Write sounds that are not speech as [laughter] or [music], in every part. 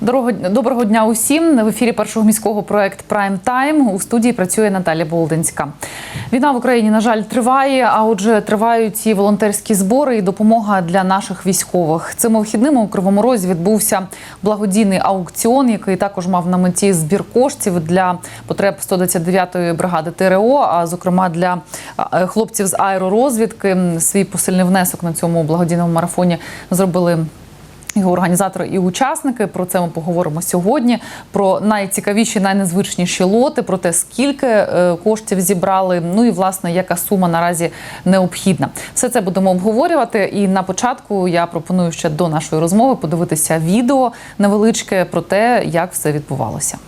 Доброго дня усім. В ефірі першого міського проект Прайм Тайм у студії працює Наталя Болдинська. Війна в Україні, на жаль, триває. А отже, тривають і волонтерські збори і допомога для наших військових. Цими вихідними у Кривому Розі відбувся благодійний аукціон, який також мав на меті збір коштів для потреб 129-ї бригади ТРО, а зокрема для е, хлопців з аеророзвідки. Свій посильний внесок на цьому благодійному марафоні зробили. Його організатори і учасники про це ми поговоримо сьогодні. Про найцікавіші, найнезвичніші лоти, про те, скільки е, коштів зібрали. Ну і власне яка сума наразі необхідна. Все це будемо обговорювати. І на початку я пропоную ще до нашої розмови подивитися відео невеличке про те, як все відбувалося.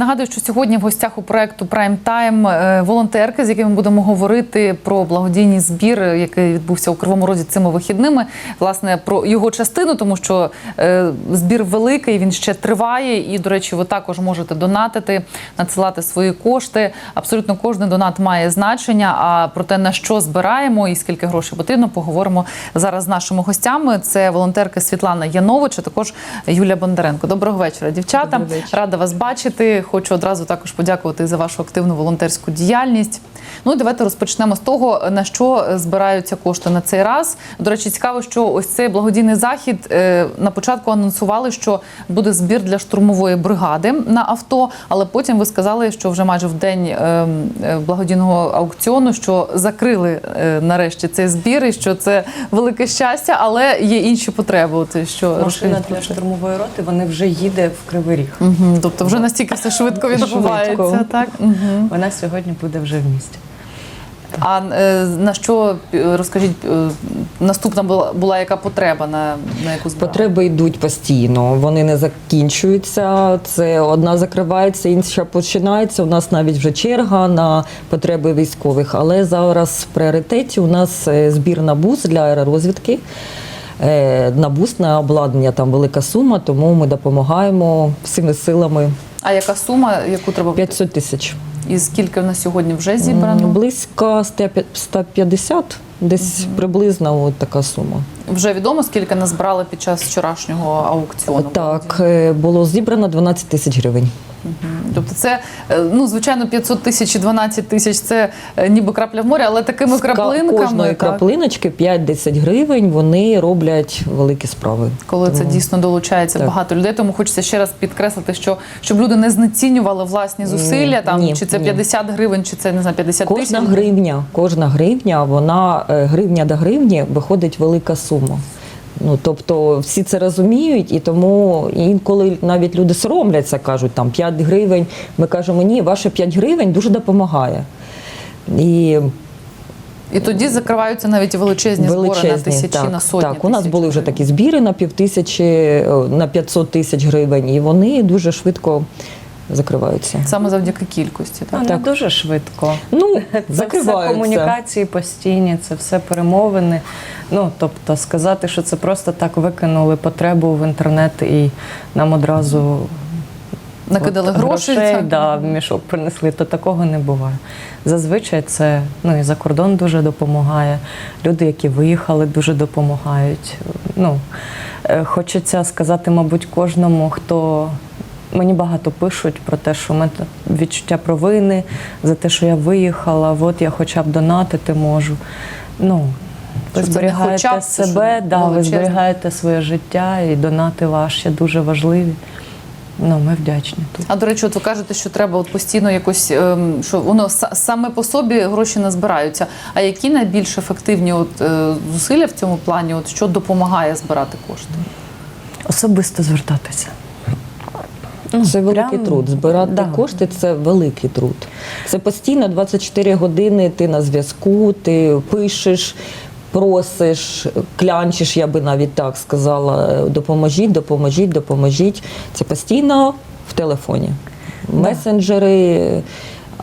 Нагадую, що сьогодні в гостях у проекту Прайм Тайм волонтерки, з якими будемо говорити про благодійний збір, який відбувся у Кривому Розі цими вихідними. Власне, про його частину, тому що е, збір великий, він ще триває. І, до речі, ви також можете донатити, надсилати свої кошти. Абсолютно кожен донат має значення. А про те, на що збираємо і скільки грошей потрібно, поговоримо зараз з нашими гостями. Це волонтерка Світлана Янович, а також Юлія Бондаренко. Доброго вечора, дівчата. Вечір. Рада вас бачити. Хочу одразу також подякувати за вашу активну волонтерську діяльність. Ну і давайте розпочнемо з того, на що збираються кошти на цей раз. До речі, цікаво, що ось цей благодійний захід е, на початку анонсували, що буде збір для штурмової бригади на авто. Але потім ви сказали, що вже майже в день е, е, благодійного аукціону, що закрили е, нарешті цей збір, і що це велике щастя, але є інші потреби. От що Машина для штурмової роти вони вже їде в Кривий Ріг. Мгм, Тобто вже настільки все швидко відбувається, Швидко. так? Мгм. Вона сьогодні буде вже в місті. А е, на що е, розкажіть, е, наступна була, була яка потреба на, на яку збирали? Потреби йдуть постійно, вони не закінчуються. Це одна закривається, інша починається. У нас навіть вже черга на потреби військових. Але зараз в пріоритеті у нас е, збір на бус для аеророзвідки. Е, На бус на обладнання там велика сума, тому ми допомагаємо всіми силами А яка сума, яку треба 500 тисяч. І скільки в нас сьогодні вже зібрано? Близько 150, десь приблизно от така сума. Вже відомо, скільки назбрали під час вчорашнього аукціону? Так, е, було зібрано 12 тисяч гривень. Тобто це, е, ну, звичайно, 500 тисяч і 12 тисяч це е, ніби крапля в морі, але такими З краплинками, кожної так, краплиночки 5-10 гривень, вони роблять великі справи. коли це дійсно долучається Так. багато людей. Тому хочеться ще раз підкреслити, що щоб люди не знецінювали власні зусилля, там ні, чи це ні. гривень, чи це не знаю, 50 Кожна тисяч. гривня, кожна гривня, вона е, гривня до гривні виходить велика сума. Ну тобто всі це розуміють, і тому інколи навіть люди соромляться, кажуть там 5 гривень. Ми кажемо, ні, ваше 5 гривень дуже допомагає. І І тоді закриваються навіть величезні, збори на тисячі, так, на сотні. так. У нас були вже такі збіри на півтисячі, е, на 500 тисяч гривень, і вони дуже швидко закриваються. Саме завдяки кількості. Так? Так. не дуже швидко. Ну, Це все закриваються. комунікації постійні, це все перемовини. Ну тобто сказати, що це просто так викинули потребу в інтернет і нам одразу Накидали от грошей. грошей так. да, в мішок принесли, то такого не буває. Зазвичай це ну і за кордон дуже допомагає. Люди, які виїхали, дуже допомагають. Ну е, хочеться сказати, мабуть, кожному, хто. Мені багато пишуть про те, що в мене відчуття провини за те, що я виїхала, от я хоча б донатити можу. Ну, ви зберігаєте хоча себе, да, ви зберігаєте своє життя і донати ваші дуже важливі. Ну, ми вдячні тут. А до речі, от ви кажете, що треба от постійно якось, ем, що воно саме по собі гроші не збираються. А які найбільш ефективні от, е, зусилля в цьому плані, от, що допомагає збирати кошти? Особисто звертатися. Це великий прям, труд. Збирати да. кошти це великий труд. Це постійно 24 години ти на зв'язку, ти пишеш, просиш, клянчиш, я би навіть так сказала. Допоможіть, допоможіть, допоможіть. Це постійно в телефоні. Месенджери.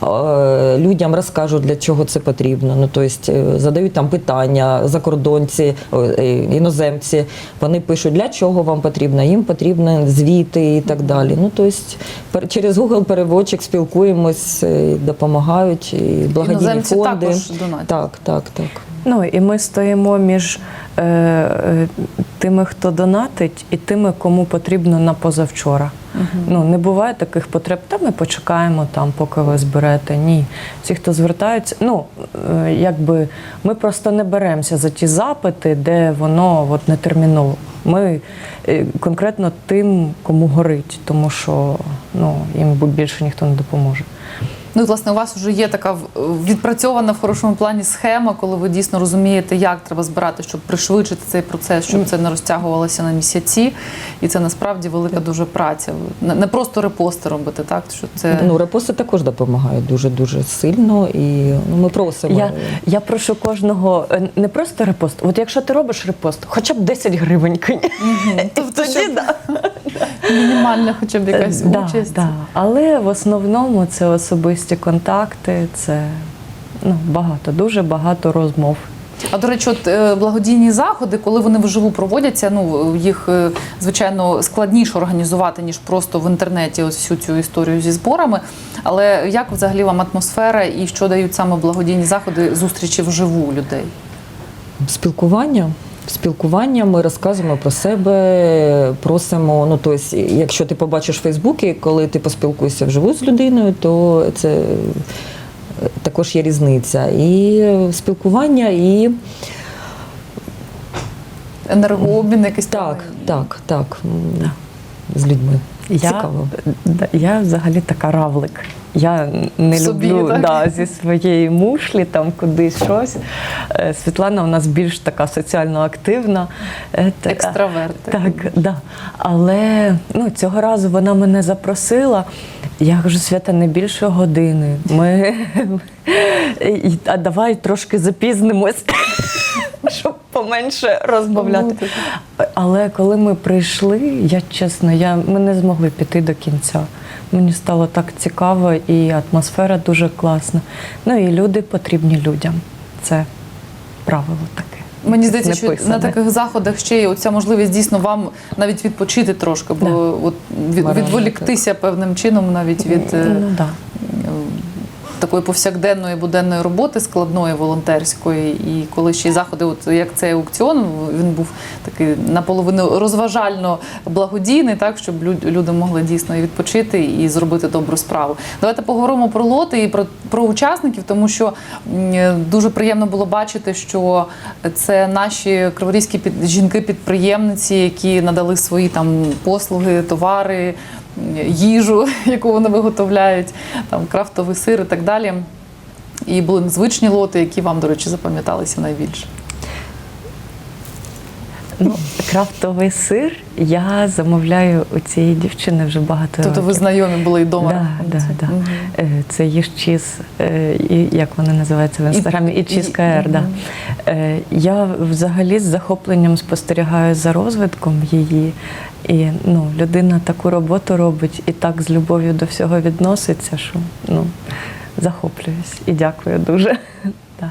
Е, Людям розкажуть, для чого це потрібно. Ну, тобто, задають там питання закордонці, е, іноземці. Вони пишуть, для чого вам потрібно, їм потрібні звіти і так далі. Ну, тобто, через Google переводчик спілкуємось, допомагають, і благодійні Іноземці фонди. також донатять. Так, так, так. Ну і ми стоїмо між е, е, тими, хто донатить, і тими, кому потрібно на позавчора. Ну не буває таких потреб. Та ми почекаємо там, поки ви зберете. Ні, ті, хто звертаються, ну е, якби ми просто не беремося за ті запити, де воно от не терміново. Ми е, конкретно тим, кому горить, тому що ну їм більше ніхто не допоможе. Ну, і, власне, у вас вже є така відпрацьована в хорошому плані схема, коли ви дійсно розумієте, як треба збирати, щоб пришвидшити цей процес, щоб це не розтягувалося на місяці. І це насправді велика дуже праця. Не не просто репости робити, так? Що це Ну, репости також допомагають дуже дуже сильно, і ну, ми просимо. Я, я прошу кожного е, не просто репост. От якщо ти робиш репост, хоча б 10 гривень кинь. [laughs] Тобто, Тоді да. Мінімальна хоча б якась Да, участь. да. Але в основному це особисті контакти, це ну, багато, дуже багато розмов. А до речі, от е, благодійні заходи, коли вони вживу проводяться, ну їх е, звичайно складніше організувати ніж просто в інтернеті. Ось всю цю історію зі зборами. Але як взагалі вам атмосфера і що дають саме благодійні заходи зустрічі вживу людей? Спілкування. Спілкування ми розказуємо про себе, просимо. Ну тобто, якщо ти побачиш в Фейсбуці, коли ти поспілкуєшся вживу з людиною, то це е, також є різниця. І спілкування, і Енергообмін, якийсь так, так, так. З людьми. Я, Цікаво. я взагалі така равлик. Я не собі, люблю так? да, зі своєї мушлі там кудись щось. Е, Світлана у нас більш така соціально активна. Е, Екстраверт. Так, да. Але ну, цього разу вона мене запросила. Я кажу, Свята, не більше години. Ми... [laughs] А давай трошки запізнимось, [laughs] щоб поменше розмовляти. Але коли ми прийшли, я чесно, я, ми не змогли піти до кінця. Мені стало так цікаво, і атмосфера дуже класна. Ну і люди потрібні людям. Це правило таке. Мені здається, що на таких заходах ще є оця можливість дійсно вам навіть відпочити трошки, бо Да. от від, відволіктися певним чином навіть від е, Ну, да. Такої повсякденної буденної роботи, складної волонтерської. І коли ще й заходи, от як цей аукціон, він був такий наполовину розважально благодійний, так щоб люд- люди могли дійсно і відпочити і зробити добру справу. Давайте поговоримо про лоти і про, про учасників, тому що дуже приємно було бачити, що це наші криворізькі під, жінки-підприємниці, які надали свої там послуги, товари, їжу, [laughs] яку вони виготовляють, там крафтовий сир і так далі. І були незвичні лоти, які вам, до речі, запам'яталися найбільше. Ну, крафтовий сир я замовляю у цієї дівчини вже багато Тобто років. ви знайомі були і вдома. Да, да, да. Е, Це їж чіз, е, як вона називається в інстаграмі, і чіз КР. Да. Е, Я взагалі з захопленням спостерігаю за розвитком її. І ну, людина таку роботу робить і так з любов'ю до всього відноситься, що ну, захоплююсь і дякую дуже. [laughs] Да.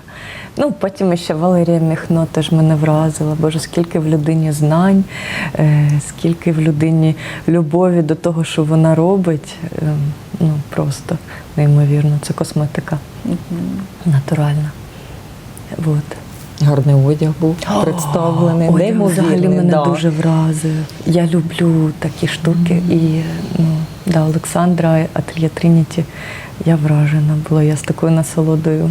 Ну, потім ще Валерія Міхно теж мене вразила. Боже, скільки в людині знань, е, скільки в людині любові до того, що вона робить. Е, ну, просто неймовірно. Це косметика Мгм. натуральна. Вот. Гарний одяг був представлений. Одяг взагалі мене да. дуже вразив. Я люблю такі штуки. І ну, да, Олександра, Ательє Трініті, я вражена була. Я з такою насолодою.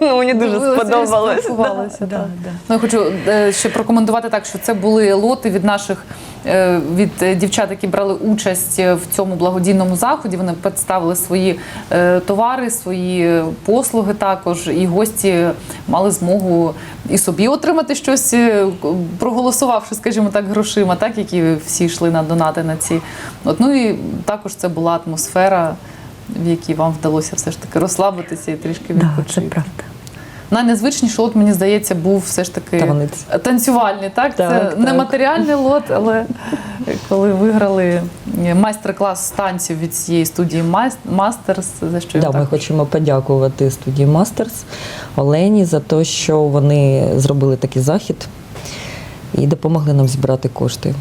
Ну, [laughs] мені дуже сподобалось. Да, да, да. Ну, я хочу е, ще прокоментувати так, що це були лоти від наших е, від е, дівчат, які брали участь в цьому благодійному заході. Вони представили свої товари, свої послуги також, і гості мали змогу і собі отримати щось, проголосувавши, скажімо так, грошима, так які всі йшли на донати на ці. От ну і також це була атмосфера. В якій вам вдалося все ж таки розслабитися і трішки Да, відпочити. це правда. Найнезвичніший лот, мені здається, був все ж таки Танець. танцювальний. Так? Так, Це так. не матеріальний лот, але коли виграли майстер-клас з танців від цієї студії Мастерс, за що Да, ми також хочемо подякувати студії Мастерс Олені за те, що вони зробили такий захід і допомогли нам збирати кошти.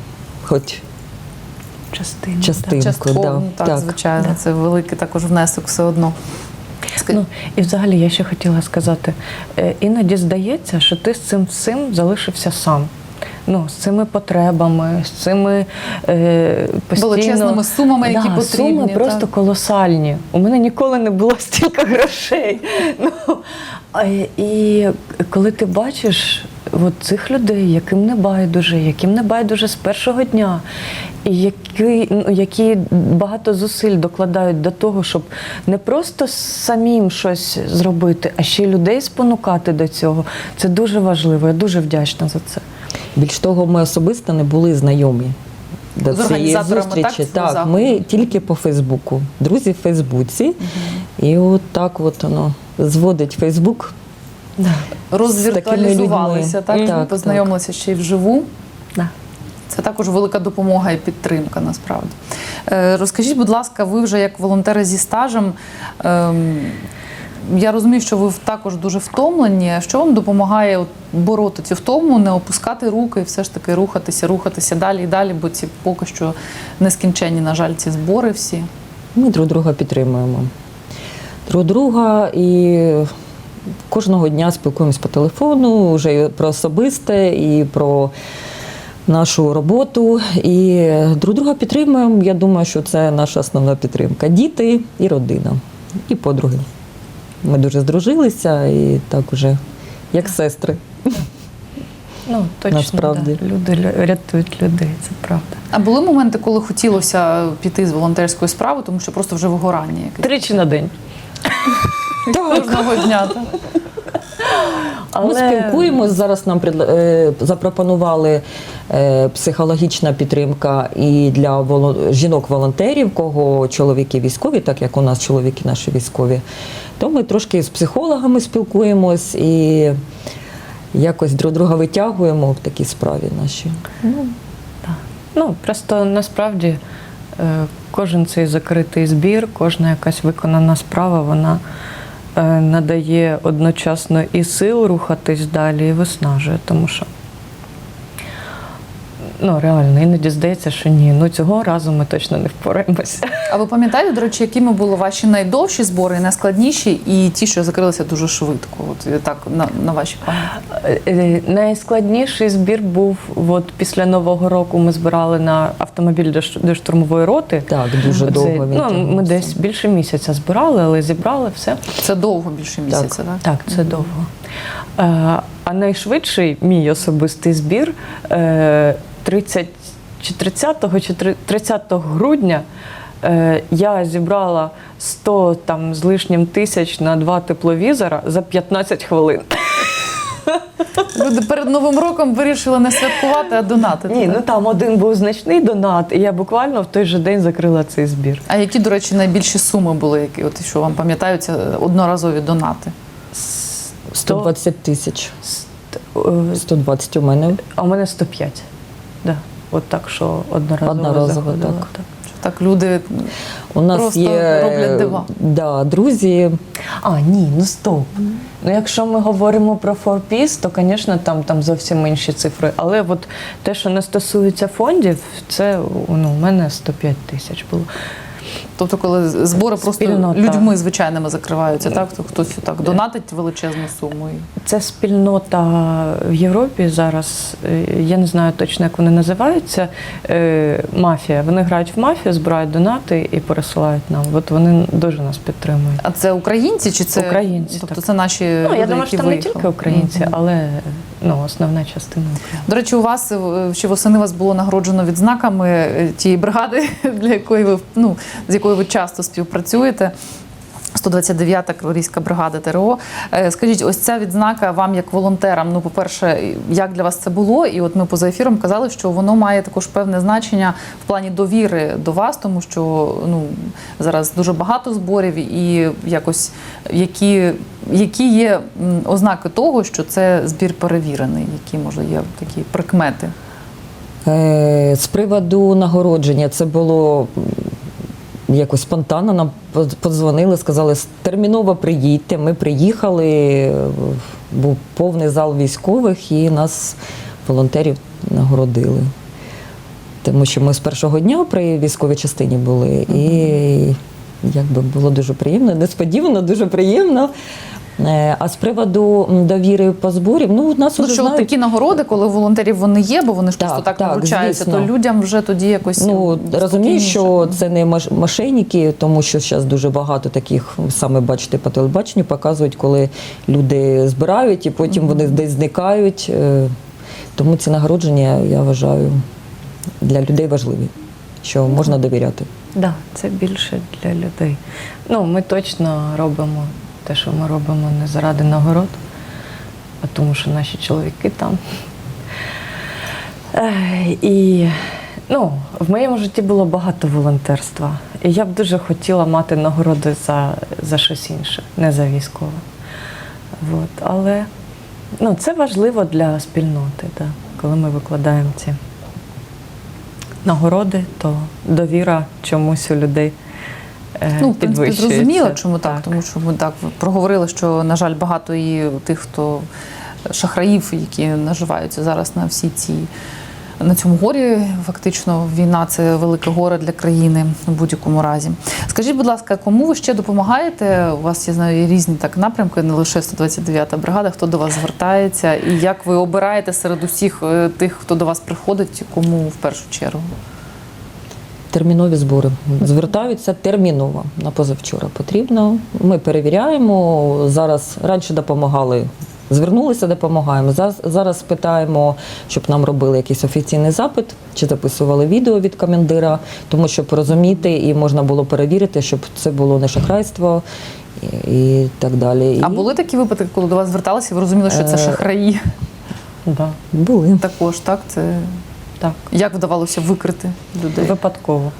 Хоч Частина. частинку. частково, да. ну, так, звичайно, да. це великий також внесок все одно. Ну і взагалі я ще хотіла сказати: е, іноді здається, що ти з цим всім залишився сам. Ну, з цими потребами, з цими е, постійно... Величезними сумами, які да, потрібні, Суми просто колосальні. У мене ніколи не було стільки [laughs] грошей. Ну, і коли ти бачиш от цих людей, яким не байдуже, яким не байдуже з першого дня, і які, ну, які багато зусиль докладають до того, щоб не просто самим щось зробити, а ще й людей спонукати до цього. Це дуже важливо. Я дуже вдячна за це. Більш того, ми особисто не були знайомі. До З цієї організаторами, так, зустрічі. Так, ми тільки по Фейсбуку. Друзі в Фейсбуці. І от так от воно зводить Фейсбук. Да. Розвіртуалізувалися, так, Так, познайомилися ще й вживу. Да. Це також велика допомога і підтримка насправді. Е, Розкажіть, будь ласка, ви вже як волонтери зі стажем. ем, Я розумію, що ви також дуже втомлені. Що вам допомагає от бороти цю втому, не опускати руки і все ж таки рухатися, рухатися далі і далі, бо ці поки що нескінченні, на жаль, ці збори всі. Ми друг друга підтримуємо. Друг друга і кожного дня спілкуємось по телефону, вже і про особисте, і про нашу роботу. І друг друга підтримуємо. Я думаю, що це наша основна підтримка. Діти і родина, і подруги. Ми дуже здружилися і так уже як сестри. Ну, точно, Насправді. Да. Люди рятують людей, це правда. А були моменти, коли хотілося піти з волонтерської справи, тому що просто вже вигорання якесь Тричі на день. [laughs] кожного дня. Так? Ми спілкуємось. Зараз нам е, запропонували е, психологічна підтримка і для жінок-волонтерів, кого чоловіки військові, так як у нас чоловіки наші військові. То ми трошки з психологами спілкуємось і якось друг друга витягуємо в такій справі наші. Ну, просто насправді е, кожен цей закритий збір, кожна якась виконана справа, вона надає одночасно і сил рухатись далі, і виснажує, тому що Ну реально, іноді здається, що ні. Ну цього разу ми точно не впораємося. А ви пам'ятаєте, до речі, якими були ваші найдовші збори, найскладніші, і ті, що закрилися дуже швидко? От е, так на, на вашій пам'яті? Е, Найскладніший збір був от після Нового року. Ми збирали на автомобіль до штурмової роти. Так, дуже Оце, довго він Ну, ми десь більше місяця збирали, але зібрали все. Це довго більше місяця, так? Так, це довго. Е, а найшвидший мій особистий збір е, 30 чи 30 чи три- 30 грудня е, я зібрала 100 там з лишнім тисяч на два тепловізора за 15 хвилин. Люди перед новим роком вирішили не святкувати, а донатити. Ні, ну там один був значний донат, і я буквально в той же день закрила цей збір. А які, до речі, найбільші суми були, які от що вам пам'ятаються одноразові донати? 120 тисяч. Е, 120 у мене. А у мене 105. Да. От так, що одноразово, Одноразово, заходила, так. Що так люди У нас Просто є роблять дива. Да, друзі. А, ні, ну стоп. Ну, якщо ми говоримо про Форпіс, то, звісно, там, там зовсім інші цифри. Але от те, що не стосується фондів, це ну, у мене 105 тисяч було. Тобто, коли збори просто Спільнота. людьми звичайними закриваються, так то хтось так донатить величезну суму. Це спільнота в Європі зараз. е, Я не знаю точно, як вони називаються. е, Мафія. Вони грають в мафію, збирають донати і пересилають нам. От вони дуже нас підтримують. А це українці чи це Українці, Тобто так. це наші Ну, люди, я думаю, що там не тільки українці, але ну, основна частина України. До речі, у вас е, ще восени вас було нагороджено відзнаками е, тієї бригади, [laughs] для якої ви ну з якою ви часто співпрацюєте. 129-та Криворізька бригада ТРО. Е, Скажіть, ось ця відзнака вам як волонтерам. Ну, по-перше, як для вас це було? І от ми поза ефіром казали, що воно має також певне значення в плані довіри до вас, тому що ну зараз дуже багато зборів, і якось які, які є ознаки того, що це збір перевірений, які може є такі прикмети. Е, З приводу нагородження це було якось спонтанно. Нам подзвонили, сказали, терміново приїдьте. Ми приїхали, був повний зал військових і нас, волонтерів, нагородили. Тому що ми з першого дня при військовій частині були, і якби було дуже приємно, несподівано, дуже приємно. Е, А з приводу довіри по зборів, ну у нас Ну, уже що знають, такі нагороди, коли волонтерів вони є, бо вони ж Так, просто так, так, вручаються, то людям вже тоді якось Ну розумію, що це не мошенники, тому що зараз дуже багато таких саме бачите по телебаченню, показують, коли люди збирають і потім вони десь зникають. Е, Тому ці нагородження я вважаю для людей важливі, що можна довіряти. Да, це більше для людей. Ну, ми точно робимо те, що ми робимо не заради нагород, а тому, що наші чоловіки там. І ну, в моєму житті було багато волонтерства. І я б дуже хотіла мати нагороди за, за щось інше, не за військове. От. Але ну, це важливо для спільноти, да, коли ми викладаємо ці нагороди, то довіра чомусь у людей. Е, Ну, в принципі, зрозуміло, чому так. Тому що ми так проговорили, що, на жаль, багато і тих, хто шахраїв, які наживаються зараз на всі ці. На цьому горі фактично війна це велике горе для країни в будь-якому разі. Скажіть, будь ласка, кому ви ще допомагаєте? У вас я знаю є різні так напрямки, не лише 129-та бригада. Хто до вас звертається, і як ви обираєте серед усіх е, тих, хто до вас приходить, кому в першу чергу? Термінові збори звертаються терміново на позавчора. Потрібно. Ми перевіряємо. Зараз раніше допомагали. Звернулися, допомагаємо. Зараз, зараз питаємо, щоб нам робили якийсь офіційний запит, чи записували відео від командира, тому щоб порозуміти і можна було перевірити, щоб це було не шахрайство і, і так далі. А І були такі випадки, коли до вас зверталися, і ви розуміли, що це Е, шахраї? Да, були. Також так це так, як вдавалося викрити людей? випадково.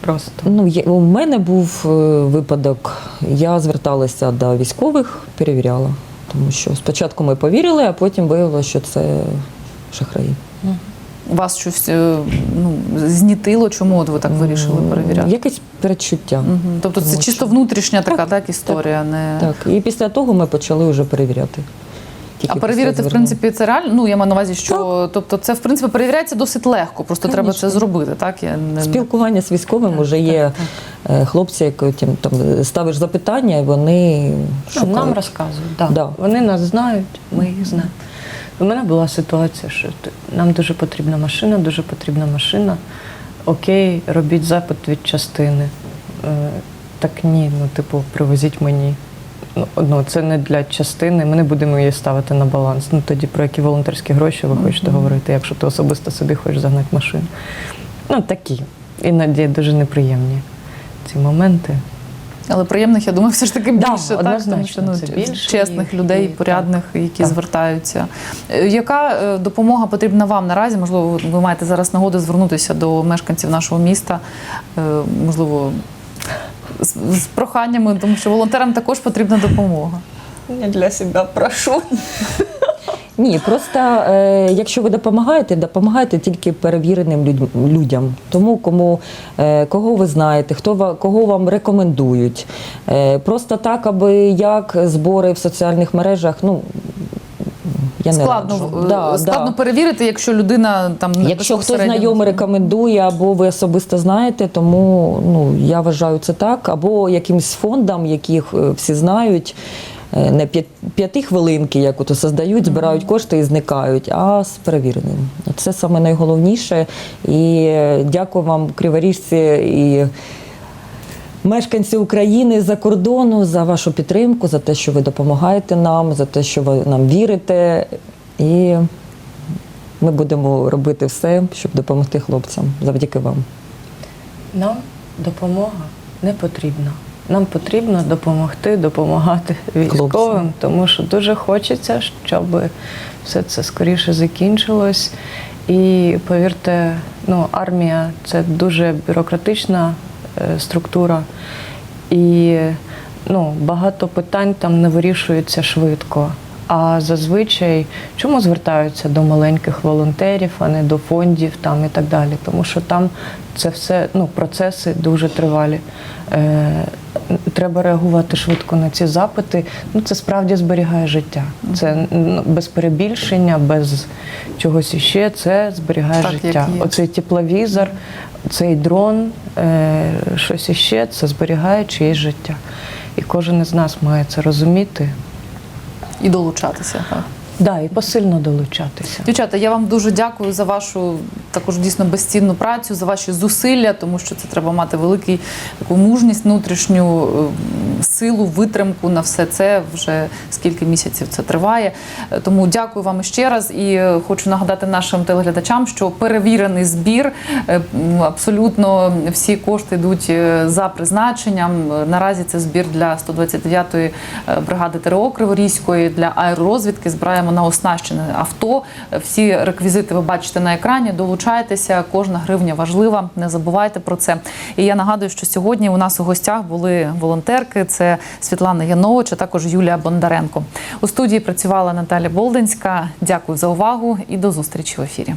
Просто. Ну, є, у мене був е, випадок. Я зверталася до військових, перевіряла. Тому що спочатку ми повірили, а потім виявилося, що це шахраї. Вас щось е, ну, знітило? Чому от ви так вирішили перевіряти? Якесь передчуття. Мгм. Тобто це Тому чисто що- внутрішня така Так, так, історія, не Так. І після того ми почали вже перевіряти. А перевірити, в принципі, це реально. Ну я маю на увазі, що тобто це в принципі перевіряється досить легко. Просто треба це зробити. Так я не Спілкування з військовим вже є е, хлопці, які там, ставиш запитання, і вони Ну, шукають. нам розказують, да. Да. Вони нас знають, ми їх знаємо. У мене була ситуація, що нам дуже потрібна машина, дуже потрібна машина. Окей, робіть запит від частини. Е, Так ні, ну типу, привозіть мені. Ну, це не для частини, ми не будемо її ставити на баланс. Ну тоді про які волонтерські гроші ви хочете говорити, якщо ти особисто собі хочеш загнати машину. Ну такі. Іноді дуже неприємні ці моменти. Але приємних, я думаю, все ж таки Да, більше, так? Тому що ну, більше чесних і- людей, і- порядних, які Так. звертаються. Е, Яка е, допомога потрібна вам наразі? Можливо, ви маєте зараз нагоду звернутися до мешканців нашого міста, е, можливо, з, з проханнями, тому що волонтерам також потрібна допомога. Я для себе прошу. Ні, просто е, якщо ви допомагаєте, допомагайте тільки перевіреним людь- людям. Тому кому е, кого ви знаєте, хто ва- кого вам рекомендують. Е, просто так, аби як збори в соціальних мережах, ну я не складно раджу. Да, складно да. перевірити, якщо людина там Якщо хтось знайомий рекомендує, або ви особисто знаєте, тому ну я вважаю це так, або якимсь фондам, яких е, всі знають. е, Не п'яти хвилинки, як ото создають, збирають кошти і зникають, а з перевіреним. Це саме найголовніше. І е, дякую вам, криворіжці і мешканці України за кордону за вашу підтримку, за те, що ви допомагаєте нам, за те, що ви нам вірите. І ми будемо робити все, щоб допомогти хлопцям завдяки вам. Нам допомога не потрібна. Нам потрібно допомогти, допомагати військовим, Хлопцям. тому що дуже хочеться, щоб все це скоріше закінчилось. І повірте, ну, армія це дуже бюрократична структура, і ну, багато питань там не вирішується швидко. А зазвичай чому звертаються до маленьких волонтерів, а не до фондів там і так далі? Тому що там це все ну, процеси дуже тривалі. Е, треба реагувати швидко на ці запити. Ну, це справді зберігає життя. Це ну, без перебільшення, без чогось іще. Це зберігає Так, життя. Оцей тепловізор, цей дрон, е, щось іще, це зберігає чиєсь життя. І кожен із нас має це розуміти. і долучатися. Да, і посильно долучатися. Дівчата, я вам дуже дякую за вашу також дійсно безцінну працю, за ваші зусилля, тому що це треба мати велику таку мужність, внутрішню е, силу, витримку на все це. Вже скільки місяців це триває. Е, Тому дякую вам ще раз і е, хочу нагадати нашим телеглядачам, що перевірений збір е, абсолютно всі кошти йдуть за призначенням. Наразі це збір для 129-ї е, бригади ТРО Криворізької для аеророзвідки. Збираємо на оснащене авто. Всі реквізити ви бачите на екрані. Долучайтеся, кожна гривня важлива. Не забувайте про це. І я нагадую, що сьогодні у нас у гостях були волонтерки. Це Світлана Янович, а також Юлія Бондаренко. У студії працювала Наталя Болдинська. Дякую за увагу і до зустрічі в ефірі.